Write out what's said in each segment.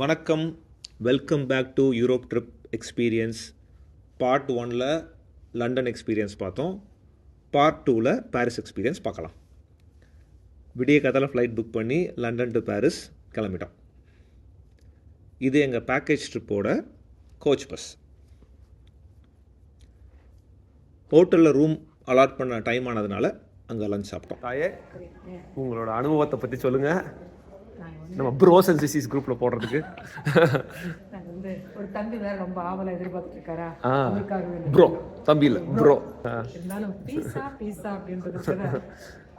வணக்கம். Welcome back to Europe trip experience part ஒனில் London experience பார்த்தோம். பார்ட் டூவில் பாரிஸ் எக்ஸ்பீரியன்ஸ் பார்க்கலாம். விடிய கதையில் ஃப்ளைட் புக் பண்ணி லண்டன் டு பாரிஸ் கிளம்பிட்டோம். இது எங்கள் பேக்கேஜ் ட்ரிப்போட கோச் பஸ் ஹோட்டலில் ரூம் அலாட் பண்ண டைம் ஆனதுனால அங்கே லஞ்ச் சாப்பிட்டோம். தாயே உங்களோட அனுபவத்தை பற்றி சொல்லுங்கள் நம்ம ப்ரோஸ் அண்ட் சிசிஸ் குரூப்பில் போடுறதுக்கு. வந்து ஒரு தம்பி வேற ரொம்ப ஆவலா எதிர்பார்த்துட்டு இருக்காரா. ப்ரோ தம்பி இல்லை ப்ரோ இருந்தாலும் பீஸா பீஸா அப்படின்றது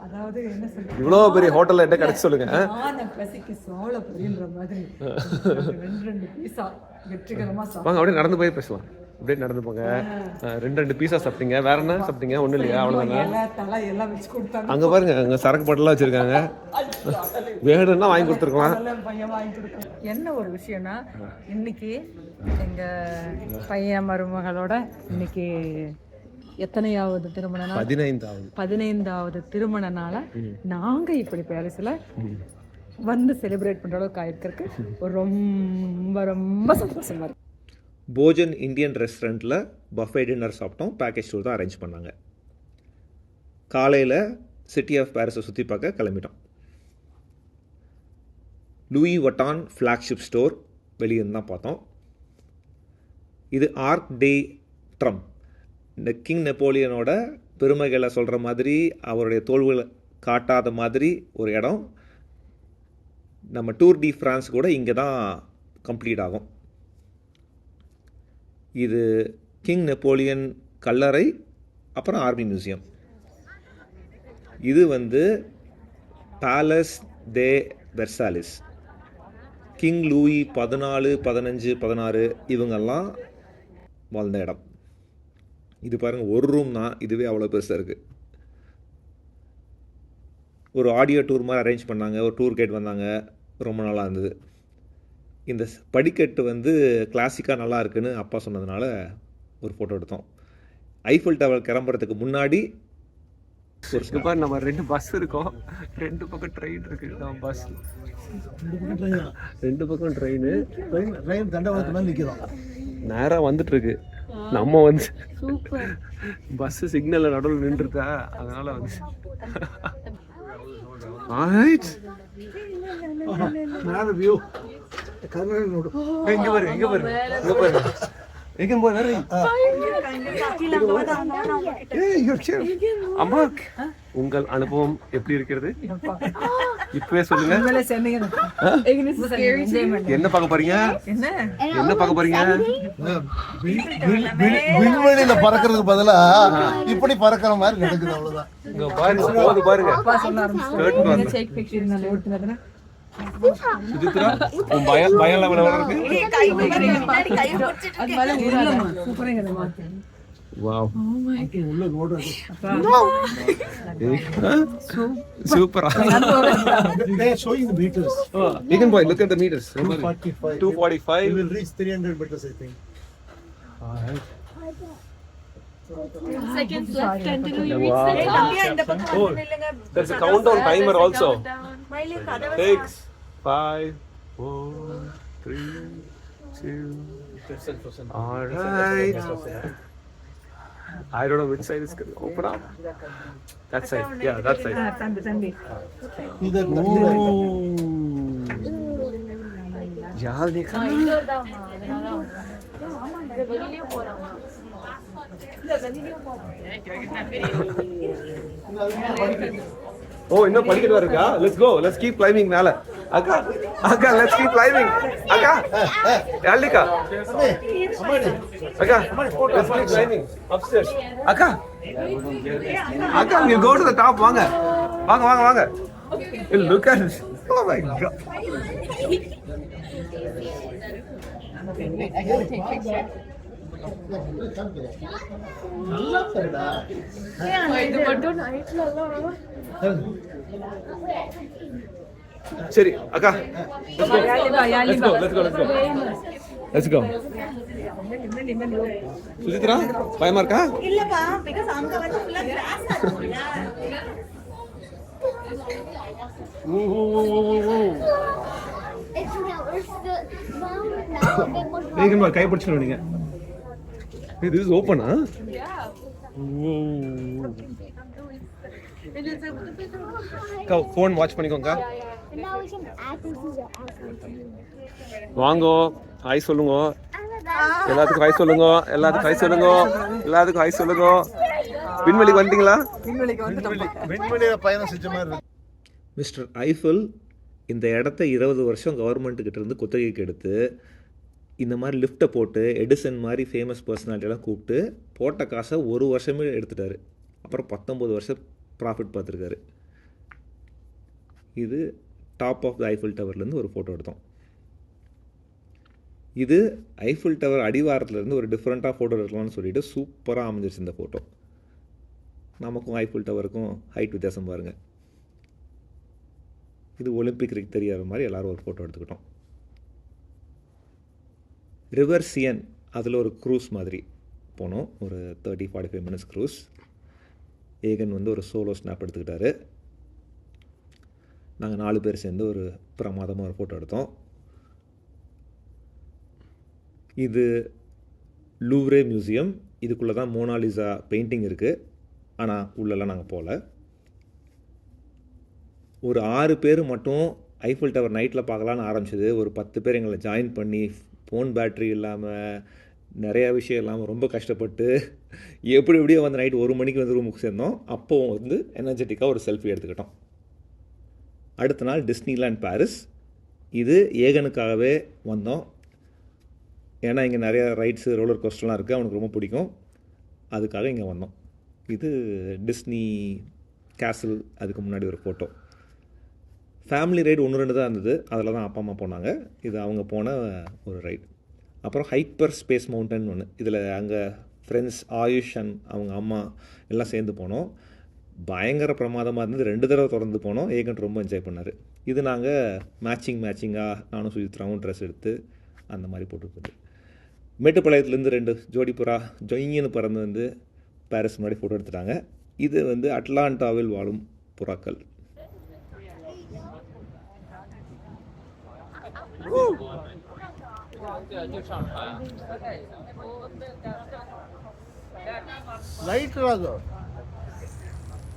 அதாவது என்ன சொல்றது? இவ்வளோ பெரிய ஹோட்டலில் என்ன கிடைச்சு சொல்லுங்க பசிக்கு சோழ பொரின்ற மாதிரி. ரெண்டு ரெண்டு பீஸா வெற்றிகரமா சாப்பிட்டோம் வாங்க அப்படியே நடந்து போய் பேசலாம். அப்படியே நடந்து போங்க ரெண்டு ரெண்டு பீஸா சாப்பிட்டீங்க. வேற என்ன சாப்பிட்டீங்க? ஒன்றும் இல்லையா? அவ்வளோதாங்க அங்கே பாருங்க அங்கே சரக்கு பாட்டெல்லாம் வச்சுருக்காங்க. வேணும்னா வாங்கி கொடுத்துருக்கலாம். என்ன ஒரு விஷயம்னா இன்னைக்கு எங்க பையன் மருமகளோட இன்னைக்கு எத்தனையாவது திருமண பதினைந்தாவது. பதினைந்தாவது திருமண நாளை நாங்க இப்படி பாரிஸ்ல வந்து செலிப்ரேட் பண்ற அளவுக்கு ஆயிருக்கிறதுக்கு ரொம்ப ரொம்ப சந்தோஷமா இருக்கு. போஜன் இந்தியன் ரெஸ்டாரண்ட்டில் பஃபே டின்னர் சாப்பிட்டோம். பேக்கேஜ் டூர் தான் அரேஞ்ச் பண்ணாங்க. காலையில் சிட்டி ஆஃப் பாரிஸை சுற்றி பார்க்க கிளம்பிட்டோம். லூயி வட்டான் ஃப்ளாக்ஷிப் ஸ்டோர் வெளியே தான் பார்த்தோம். இது ஆர்க் டே ட்ரம் இந்த கிங் நெப்போலியனோட பெருமைகளை சொல்கிற மாதிரி அவருடைய தோல்விகளை காட்டாத மாதிரி ஒரு இடம். நம்ம டூர் டி ஃப்ரான்ஸ் கூட இங்கே தான் கம்ப்ளீட் ஆகும். இது கிங் நெப்போலியன் கல்லறை அப்புறம் ஆர்மி மியூசியம். இது வந்து palace de Versailles king Louis பதினாலு பதினஞ்சு பதினாறு இவங்கெல்லாம் வாழ்ந்த இடம். இது பாருங்கள் ஒரு ரூம் தான். இதுவே அவ்வளோ பெருசாக இருக்குது ஒரு ஆடியோ டூர் மாதிரி அரேஞ்ச் பண்ணாங்க. ஒரு டூர் கைட் வந்தாங்க. ரொம்ப நல்லா இருந்தது. இந்த ஸ்- படிக்கட்டு வந்து கிளாசிக்காக நல்லா இருக்குன்னு அப்பா சொன்னதுனால ஒரு ஃபோட்டோ எடுத்தோம். ஐஃபில் டவர் கிளம்புறதுக்கு முன்னாடி பாரு நம்ம ரெண்டு பஸ் இருக்கோம். ரெண்டு பக்கம் ட்ரெயின் இருக்கு. நம்ம பஸ் ரெண்டு பக்கம் ட்ரெயின் ட்ரெயின் ட்ரெயின் தண்டவாளத்து மேலே நிற்கிறோம் நேரா வந்துட்டு இருக்கு நம்ம வந்து பஸ் சிக்னல்ல நடுவில் நின்றுதா அதனால வந்து Alright. மேலே வியூ கர்நாடக நோடு ஏய், இங்க பாரு. இங்க பாரு. இங்க பாரு எங்க போய் வேற ஏய், you're cute. அம்மா உங்கள் அனுபவம் எப்படி இருக்கிறது? இப்பவே சொல்லுங்க. என்ன பார்க்க போறீங்க? என்ன? என்ன பார்க்க போறீங்க? விண்வெளியில பறக்கிறதுக்கு பதிலா இப்படி பறக்கிற மாதிரி நடக்குது அவ்வளவுதான். இங்க பாருங்க. பாருங்க సుచిత్ర భయం super look at the meters 245 245 will reach 300 meters i think all right Seconds left until we reach the top. Oh, there's a countdown timer also. Six, five, four, three, two. All right. I don't know which side is going to open up. That side. Yeah, that side. Ooh. यार देखा ஓ இன்னும் படிக்கட்டு வேற இருக்கா? Let's go let's keep climbing மேல. அக்கா அக்கா let's keep climbing அக்கா யாழிகா அக்கா லெட்ஸ் கீப் கிளைமிங் அப்ஸ்டேர்ஸ் அக்கா அக்கா நீ கோ டு தி டாப் வாங்க. வாங்க வாங்க வாங்க. Look at oh my God சரி அக்கா. Let's go let's go let's go let's go let's go Suchitra பயமா இருக்கா? இல்லப்பா பிகாஸ் அங்க வந்து ஃபுல்லா கிராஸ் இருக்கும்ல. ஊ, ஊ, ஊ, ஊ, ஊ. It's now it's the now now they put வேகமாக கை பிடிச்சிக்கணும் நீங்க இது இஸ் ஓப்பனா ஃபோன் வாட்ச் பண்ணிக்கோங்க. வாங்கோ ஹாய் சொல்லுங்க. எல்லாத்துக்கும் ஹாய் சொல்லுங்க எல்லாத்துக்கும் ஹாய் சொல்லுங்க எல்லாத்துக்கும் ஹாய் சொல்லுங்க. விண்வெளிக்கு வந்துட்டீங்களா? விண்வெளிக்கு விண்வெளியில பயணம் செஞ்ச மாதிரி மிஸ்டர் ஐஃபில் இந்த இடத்த இருபது வருஷம் கவர்மெண்ட்டுக்கிட்ட இருந்து குத்தகைக்கு எடுத்து இந்த மாதிரி லிஃப்ட்டை போட்டு எடிசன் மாதிரி ஃபேமஸ் பர்சனாலிட்டியெல்லாம் கூப்பிட்டு போட்ட காசை ஒரு வருஷமே எடுத்துட்டாரு. அப்புறம் பத்தொம்பது வருஷம் ப்ராஃபிட் பார்த்துருக்காரு. இது டாப் ஆஃப் த ஐஃபில் டவர்லேருந்து ஒரு ஃபோட்டோ எடுத்தோம். இது ஐஃபில் டவர் அடிவாரத்துலேருந்து ஒரு டிஃப்ரெண்ட்டாக ஃபோட்டோ எடுக்கலாம்னு சொல்லிட்டு சூப்பராக அமைஞ்சிருச்சு இந்த ஃபோட்டோ நமக்கும் ஐஃபில் டவருக்கும் ஹைட் வித்தியாசம் பாருங்கள் இது ஒலிம்பிக் ரிக் தெரியாத மாதிரி எல்லோரும் ஒரு ஃபோட்டோ எடுத்துக்கிட்டோம். ரிவர் சியன் அதில் ஒரு க்ரூஸ் மாதிரி போனோம். ஒரு thirty forty five minutes cruise ஏகன் வந்து ஒரு சோலோ ஸ்னாப் எடுத்துக்கிட்டாரு. நாங்கள் நாலு பேர் சேர்ந்து ஒரு பிரமாதமாக ஒரு ஃபோட்டோ எடுத்தோம். இது லூவ்ரே மியூசியம் இதுக்குள்ளே தான் மோனாலிசா பெயிண்டிங் இருக்குது ஆனால் உள்ளெல்லாம் நாங்கள் போகல ஒரு ஆறு பேர் மட்டும் ஐஃபில் டவர் நைட்டில் பார்க்கலான்னு ஆரம்பிச்சது. ஒரு பத்து பேர் எங்களை ஜாயின் பண்ணி ஃபோன் பேட்ரி இல்லாமல் நிறையா விஷயம் இல்லாமல் ரொம்ப கஷ்டப்பட்டு எப்படி எப்படியோ வந்து நைட் ஒரு மணிக்கு வந்து ரூமுக்கு சேர்ந்தோம். அப்போ வந்து எனர்ஜெட்டிக்காக ஒரு செல்ஃபி எடுத்துக்கிட்டோம். அடுத்த நாள் டிஸ்னிலேண்ட் பாரிஸ். இது ஏகனுக்காகவே வந்தோம். ஏன்னா இங்கே நிறையா ரைட்ஸு ரோலர் கோஸ்டர்லாம் இருக்குது அவனுக்கு ரொம்ப பிடிக்கும். அதுக்காக இங்கே வந்தோம். இது டிஸ்னி கேசல் அதுக்கு முன்னாடி ஒரு ஃபோட்டோ ஃபேமிலி ரைடு ஒன்று ரெண்டு தான் இருந்தது. அதில் தான் அப்பா அம்மா போனாங்க. இது அவங்க போன ஒரு ரைடு அப்புறம் ஹைப்பர் ஸ்பேஸ் மவுண்டன் ஒன்று இதில் அங்கே ஃப்ரெண்ட்ஸ் ஆயுஷ் அண்ட் அவங்க அம்மா எல்லாம் சேர்ந்து போனோம். பயங்கர பிரமாதமாக இருந்தது. ரெண்டு தடவை திறந்து போனோம். ஏகன் ரொம்ப என்ஜாய் பண்ணார். இது நாங்கள் மேட்சிங் மேட்சிங்காக நானும் சுஜித்ராவும் ட்ரெஸ் எடுத்து அந்த மாதிரி போட்டுருக்குது மேட்டுப்பாளையத்துலேருந்து ரெண்டு ஜோடி புறா ஜொயின்னு பறந்து வந்து பாரிஸ் முன்னாடி ஃபோட்டோ எடுத்துட்டாங்க. இது வந்து அட்லாண்டாவில் வாழும் புறாக்கள். லைட் ராகு.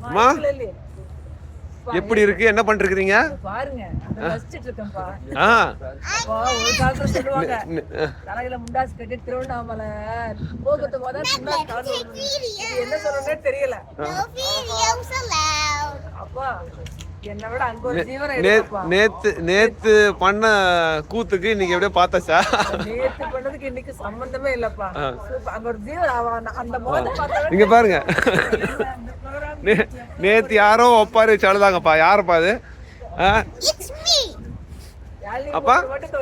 அம்மா எப்படி இருக்கு? என்ன பண்ணிருக்கிறீங்க? பாருங்க ரசிச்சிட்டு இருக்கேன்ப்பா. ஆ. அப்பா, ஒரு காலத்துல சொல்லுவாங்க தலையில முண்டாசு கட்டி திருவண்ணாமலை போகத்து போதா காலம் இது என்ன சொல்றேன்னே தெரியல. No videos allowed. அப்பா நேத்து நேத்து பண்ண கூத்துக்கு இன்னைக்கு எப்படியோ பார்த்தாச்சா? நேத்து பண்ணதுக்கு இன்னைக்கு சம்பந்தமே இல்லப்பா. சூப்பர். அங்க ஒரு ஜீவன் அவன் அந்த முகத்தை பார்த்தாவே இங்க பாருங்க. நேத்து யாரோ ஒப்பாரி வச்சு அழுதாங்கப்பா. யாருப்பா அது? அப்பா?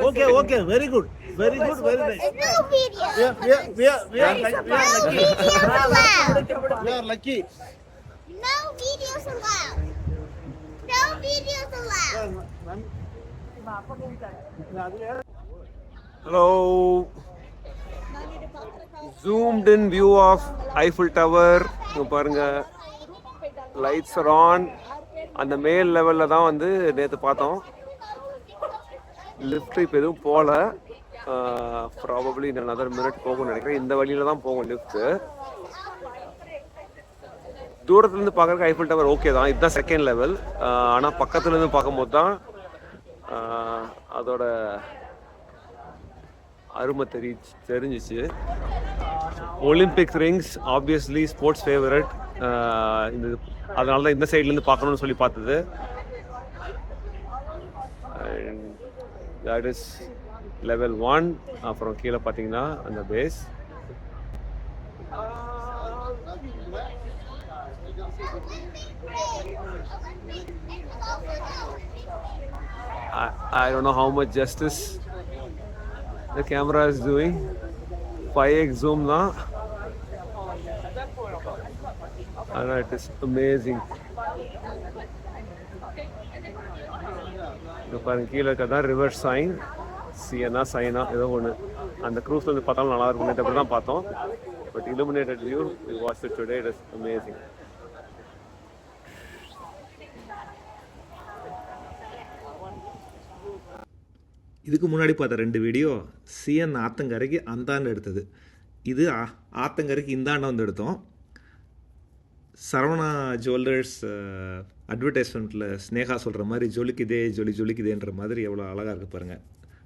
Okay okay very good very good very nice No hello zoomed in view of Eiffel tower இங்கே பாருங்க. லைட்ஸ் ஆர் ஆன் அந்த மேல் லெவலில் தான் வந்து நேற்று பார்த்தோம். லிஃப்ட் இப்போ எதுவும் போகல ப்ராபப்ளி in another மினிட் போகும்னு நினைக்கிறேன். இந்த வழியில தான் போகும் லிஃப்ட்டு தூரத்துலேருந்து பார்க்குறக்கு ஐஃபில் டவர் ஓகே தான். இதுதான் செகண்ட் லெவல் ஆனால் பக்கத்துலேருந்து பார்க்கும்போது தான் அதோட அருமை தெரி தெரிஞ்சிச்சு. Olympic rings obviously sports favourite இந்த அதனால தான் இந்த சைட்லேருந்து பார்க்கணும்னு சொல்லி பார்த்தது. தட் இஸ் லெவல் ஒன் அப்புறம் கீழே பார்த்தீங்கன்னா அந்த base I, I don't know how much justice the camera is doing. 5x zoom now. I know it is amazing. இது பாருங்க கீழே இருக்கதான் ரிவர் சைன் சியனா சைனா ஏதோ ஒன்று அந்த க்ரூஸ் வந்து பார்த்தாலும் நல்லா இருக்கும் அப்படி தான் பார்த்தோம் but illuminated view watch today it is amazing இதுக்கு முன்னாடி பார்த்த ரெண்டு வீடியோ சிஎன் ஆத்தங்கரைக்கு அந்தாண்டு எடுத்தது. இது ஆ- ஆத்தங்கரைக்கு இந்தாண்ட வந்து எடுத்தோம். சரவணா ஜுவல்லர்ஸ் அட்வர்டைஸ்மெண்ட்டில் ஸ்னேகா சொல்கிற மாதிரி ஜொலிக்குதே ஜொலி ஜொலிக்குதேன்ற மாதிரி எவ்வளோ அழகாக இருக்குது பாருங்கள்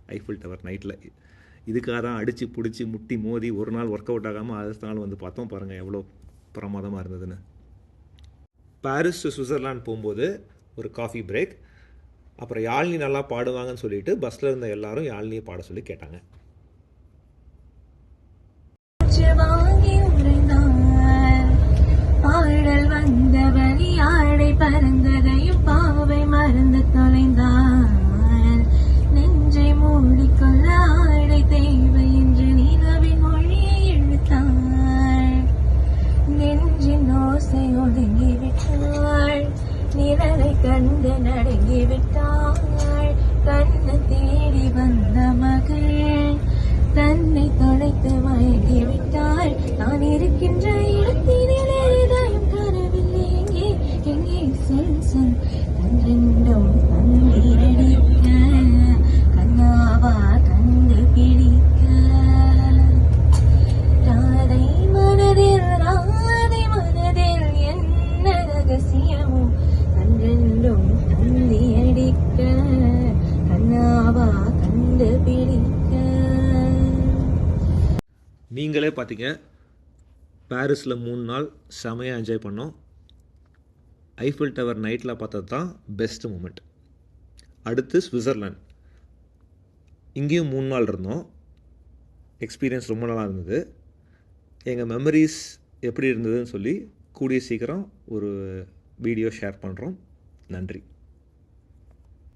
ஐஃபில் டவர் நைட்டில் இதுக்காக தான் அடித்து பிடிச்சி முட்டி மோதி ஒரு நாள் ஒர்க் அவுட் ஆகாமல் அடுத்த நாள் வந்து பார்த்தோம் பாருங்கள் எவ்வளோ பிரமாதமாக இருந்ததுன்னு. பாரிஸ் டு சுவிட்சர்லாந்து போகும்போது ஒரு காஃபி பிரேக் அப்புறம் யாழ்னி நல்லா பாடுவாங்கன்னு சொல்லிட்டு பஸ்ஸில் இருந்த எல்லாரும் யாழ்னியை பாட சொல்லி கேட்டாங்க. பாடல் வந்த வழி ஆடை பறந்ததையும் பாவை மறந்து தொலைந்தான். நெஞ்சை மூடிக்கொள்ள ஆடை தேவை என்று நிலவின் மொழியை எழுத்தான். நெஞ்சின் ஓசை ஒடுங்கி நிழலை கண்டு நடுங்கி விட்டாள் கண்ணு தேடி வந்த மகள் தன்னை தொலைத்து மயங்கி விட்டாள் நான் இருக்கின்ற இடத்திலே இதயம் தரவில்லை எங்கே எங்கே சொல் சொல் கன்றெண்டும் பார்த்தீங்க பாரிஸில் மூணு நாள் செமையாக என்ஜாய் பண்ணோம். ஐஃபில் டவர் நைட்டில் பார்த்தது தான் பெஸ்ட் மூமெண்ட் அடுத்து சுவிட்சர்லாந்து இங்கேயும் மூணு நாள் இருந்தோம். எக்ஸ்பீரியன்ஸ் ரொம்ப நல்லா இருந்தது. எங்கள் மெமரிஸ் எப்படி இருந்ததுன்னு சொல்லி கூடிய சீக்கிரம் ஒரு வீடியோ ஷேர் பண்ணுறோம் நன்றி.